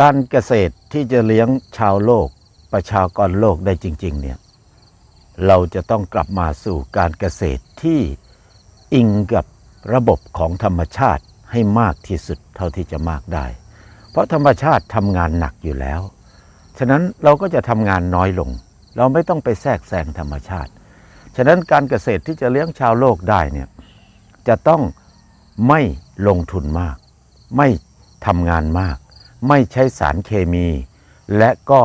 การเกษตรที่จะเลี้ยงชาวโลกประชากรโลกได้จริง ๆ เนี่ย เราจะต้องกลับมาสู่การเกษตรที่อิงกับระบบของธรรมชาติให้มากที่สุดเท่าที่จะมากได้ เพราะธรรมชาติทำงานหนักอยู่แล้ว ฉะนั้นเราก็จะทำงานน้อยลง เราไม่ต้องไปแทรกแซงธรรมชาติ ฉะนั้นการเกษตรที่จะเลี้ยงชาวโลกได้เนี่ยจะต้องไม่ลงทุนมาก ไม่ทำงานมาก ไม่ใช้สารเคมี และก็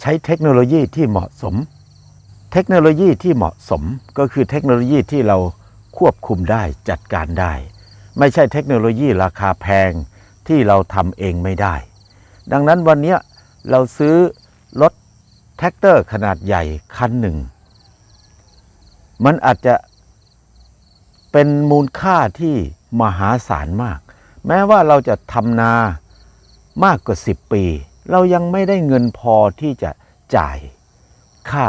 ใช้เทคโนโลยีที่เหมาะสม เทคโนโลยีที่เหมาะสมก็คือเทคโนโลยีที่เราควบคุมได้จัดการได้ ไม่ใช่เทคโนโลยีราคาแพงที่เราทำเองไม่ได้ ดังนั้นวันนี้เราซื้อรถแท็กเตอร์ขนาดใหญ่คันหนึ่ง มันอาจจะเป็นมูลค่าที่มหาศาลมาก แม้ว่าเราจะทำนา มากกว่า 10 ปี เรายังไม่ได้เงินพอที่จะจ่ายค่า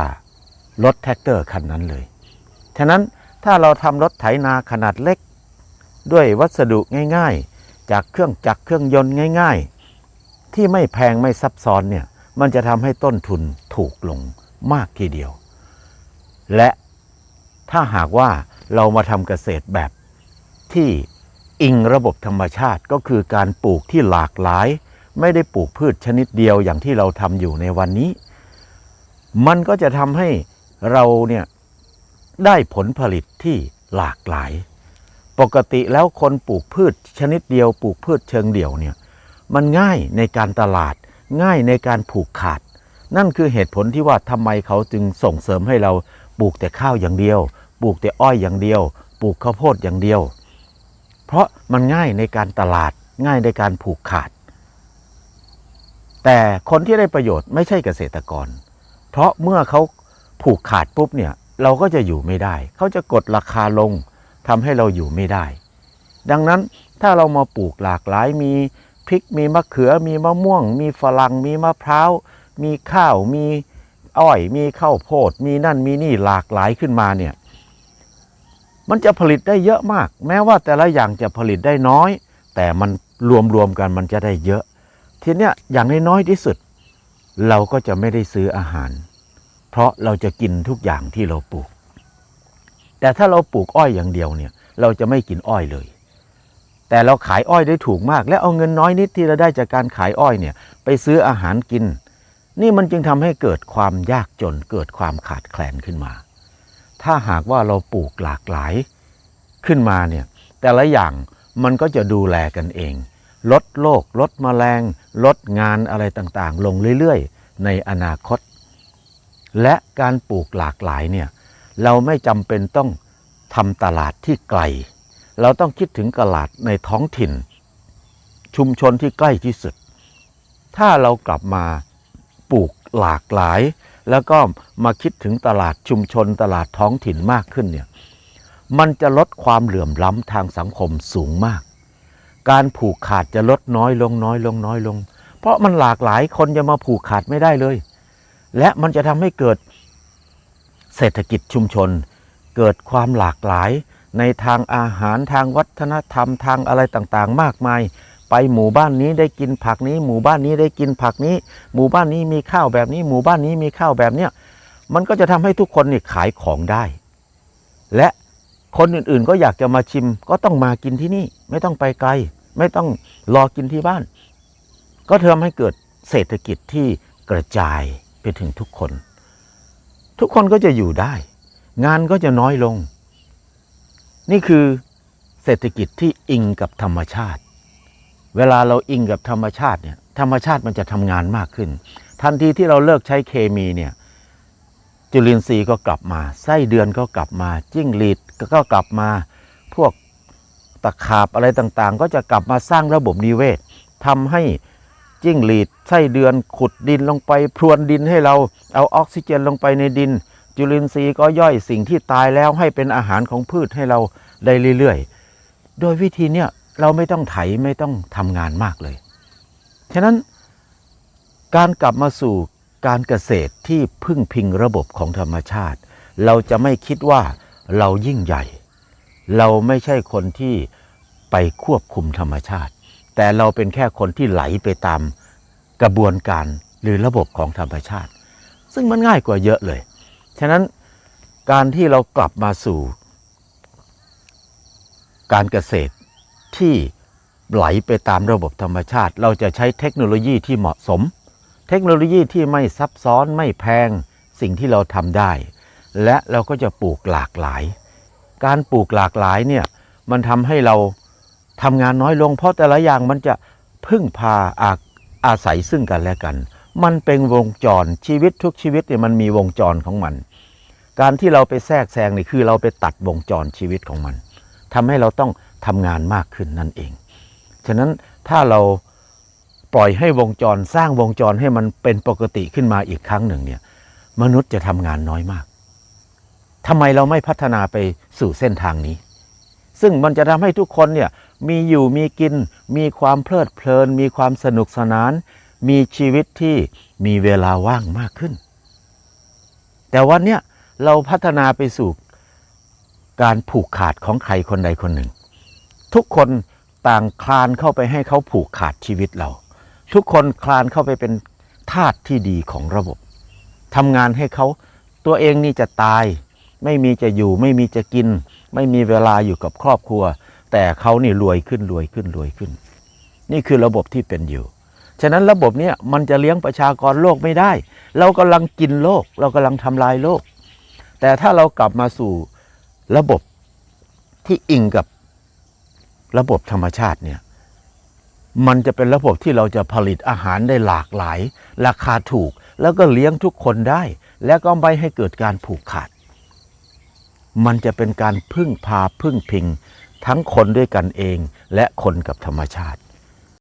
รถแท็กเตอร์คันนั้นเลย ฉะนั้นถ้าเราทำรถไถนาขนาดเล็ก ด้วยวัสดุง่ายๆ จากเครื่องจักรเครื่องยนต์ง่าย ๆ ที่ไม่แพงไม่ซับซ้อนเนี่ยมันจะทำให้ต้นทุนถูกลงมากทีเดียว และถ้าหากว่าเรามาทำเกษตรแบบที่อิงระบบธรรมชาติก็คือการปลูกที่หลากหลาย ไม่ได้ปลูกพืชชนิดเดียวอย่างที่เราทำอยู่ในวันนี้ มันก็จะทำให้เราเนี่ยได้ผลผลิตที่หลากหลาย ปกติแล้วคนปลูกพืชชนิดเดียว ปลูกพืชเชิงเดี่ยวเนี่ยมันง่ายในการตลาด ง่ายในการผูกขาด นั่นคือเหตุผลที่ว่าทำไมเขาจึงส่งเสริมให้เราปลูกแต่ข้าวอย่างเดียว ปลูกแต่อ้อยอย่างเดียว ปลูกข้าวโพดอย่างเดียว เพราะมันง่ายในการตลาดง่ายในการผูกขาด แต่คนที่ได้ประโยชน์ไม่ใช่เกษตรกร เพราะเมื่อเขาผูกขาดปุ๊บเนี่ยเราก็จะอยู่ไม่ได้ เขาจะกดราคาลงทำให้เราอยู่ไม่ได้ ดังนั้นถ้าเรามาปลูกหลากหลายมีพริกมีมะเขือมีมะม่วง มีฝรั่งมีมะพร้าวมีข้าวมีอ้อยมีข้าวโพด มีนั่นมีนี่หลากหลายขึ้นมาเนี่ยมันจะผลิตได้เยอะมาก แม้ว่าแต่ละอย่างจะผลิตได้น้อย แต่มันรวมๆกันมันจะได้เยอะ ทีเนี้ยอย่างน้อยที่สุด เราก็จะไม่ได้ซื้ออาหาร เพราะเราจะกินทุกอย่างที่เราปลูก แต่ถ้าเราปลูกอ้อยอย่างเดียวเนี่ย เราจะไม่กินอ้อยเลย แต่เราขายอ้อยได้ถูกมาก และเอาเงินน้อยนิดที่เราได้จากการขายอ้อยเนี่ย ไปซื้ออาหารกิน นี่มันจึงทำให้เกิดความยากจนเกิดความขาดแคลนขึ้นมา ถ้าหากว่าเราปลูกหลากหลายขึ้นมาเนี่ยแต่ละอย่างมันก็จะดูแลกันเอง ลดโรคลดแมลง ลดงานอะไรต่างๆ ลงเรื่อยๆ ในอนาคต และการปลูกหลากหลายเนี่ยเราไม่จำเป็นต้องทำตลาดที่ไกล เราต้องคิดถึงตลาดในท้องถิ่น ชุมชนที่ใกล้ที่สุด ถ้าเรากลับมาปลูกหลากหลาย แล้วก็มาคิดถึงตลาดชุมชนตลาดท้องถิ่นมากขึ้นเนี่ยมันจะลดความเหลื่อมล้ำทางสังคมสูงมาก การผูกขาดจะลดน้อยลงน้อยลงน้อยลง เพราะมันหลากหลายคนจะมาผูกขาดไม่ได้เลย และมันจะทำให้เกิดเศรษฐกิจชุมชน เกิดความหลากหลายในทางอาหารทางวัฒนธรรมทางอะไรต่างๆ มากมาย ไปหมู่บ้านนี้ได้กินผักนี้ หมู่บ้านนี้ได้กินผักนี้ หมู่บ้านนี้มีข้าวแบบนี้ หมู่บ้านนี้มีข้าวแบบเนี้ยมันก็จะทำให้ทุกคนนี่ขายของได้ และคนอื่นๆก็อยากจะมาชิมก็ต้องมากินที่นี่ไม่ต้องไปไกล ไม่ต้องรอกินที่บ้าน ก็ทำให้เกิดเศรษฐกิจที่กระจายไปถึงทุกคน ทุกคนก็จะอยู่ได้ งานก็จะน้อยลง นี่คือเศรษฐกิจที่อิงกับธรรมชาติ เวลาเราอิงกับธรรมชาติเนี่ยธรรมชาติมันจะทำงานมากขึ้น ทันทีที่เราเลิกใช้เคมีเนี่ยจุลินทรีย์ก็กลับมา ไส้เดือนก็กลับมา จิ้งหรีดก็กลับมา พวก ตะขาบอะไรต่างๆ ก็จะกลับมาสร้างระบบนิเวศทำให้จิ้งหรีดไส้เดือนขุดดินลงไป พรวนดินให้เราเอาออกซิเจนลงไปในดิน จุลินทรีย์ก็ย่อยสิ่งที่ตายแล้วให้เป็นอาหารของพืชให้เราได้เรื่อยๆ โดยวิธีเนี้ยเราไม่ต้องไถไม่ต้องทำงานมากเลย ฉะนั้นการกลับมาสู่การเกษตรที่พึ่งพิงระบบของธรรมชาติ เราจะไม่คิดว่าเรายิ่งใหญ่ เราไม่ใช่คนที่ไปควบคุมธรรมชาติ แต่เราเป็นแค่คนที่ไหลไปตามกระบวนการหรือระบบของธรรมชาติ ซึ่งมันง่ายกว่าเยอะเลย ฉะนั้นการที่เรากลับมาสู่ การเกษตรที่ไหลไปตามระบบธรรมชาติ เราจะใช้เทคโนโลยีที่เหมาะสม เทคโนโลยีที่ไม่ซับซ้อนไม่แพงสิ่งที่เราทำได้ และเราก็จะปลูกหลากหลาย การปลูกหลากหลายเนี่ยมันทำให้เราทำงานน้อยลง เพราะแต่ละอย่างมันจะพึ่งพาอาอาศัยซึ่งกันและกัน มันเป็นวงจรชีวิตทุกชีวิตเนี่ยมันมีวงจรของมัน การที่เราไปแทรกแซงนี่คือเราไปตัดวงจรชีวิตของมันทำให้เราต้องทำงานมากขึ้นนั่นเอง ฉะนั้นถ้าเราปล่อยให้วงจรสร้างวงจรให้มันเป็นปกติขึ้นมาอีกครั้งหนึ่งเนี่ยมนุษย์จะทำงานน้อยมาก ทำไมเราไม่พัฒนาไปสู่เส้นทางนี้ ซึ่งมันจะทำให้ทุกคนเนี่ยมีอยู่มีกิน มีความเพลิดเพลิน มีความสนุกสนาน มีชีวิตที่มีเวลาว่างมากขึ้น แต่วันเนี้ยเราพัฒนาไปสู่การผูกขาดของใครคนใดคนหนึ่ง ทุกคนต่างคลานเข้าไปให้เขาผูกขาดชีวิตเรา ทุกคนคลานเข้าไปเป็นทาสที่ดีของระบบทำงานให้เขาตัวเองนี่จะตาย ไม่มีจะอยู่ไม่มีจะกิน ไม่มีเวลาอยู่กับครอบครัว แต่เขานี่รวยขึ้นรวยขึ้นรวยขึ้น นี่คือระบบที่เป็นอยู่ ฉะนั้นระบบเนี้ยมันจะเลี้ยงประชากรโลกไม่ได้ เรากำลังกินโลก เรากำลังทำลายโลก แต่ถ้าเรากลับมาสู่ระบบที่อิงกับระบบธรรมชาติเนี่ยมันจะเป็นระบบที่เราจะผลิตอาหารได้หลากหลาย ราคาถูก แล้วก็เลี้ยงทุกคนได้ แล้วก็ไม่ให้เกิดการผูกขาด มันจะเป็นการพึ่งพาพึ่งพิง ทั้งคนด้วยกันเองและคนกับธรรมชาติ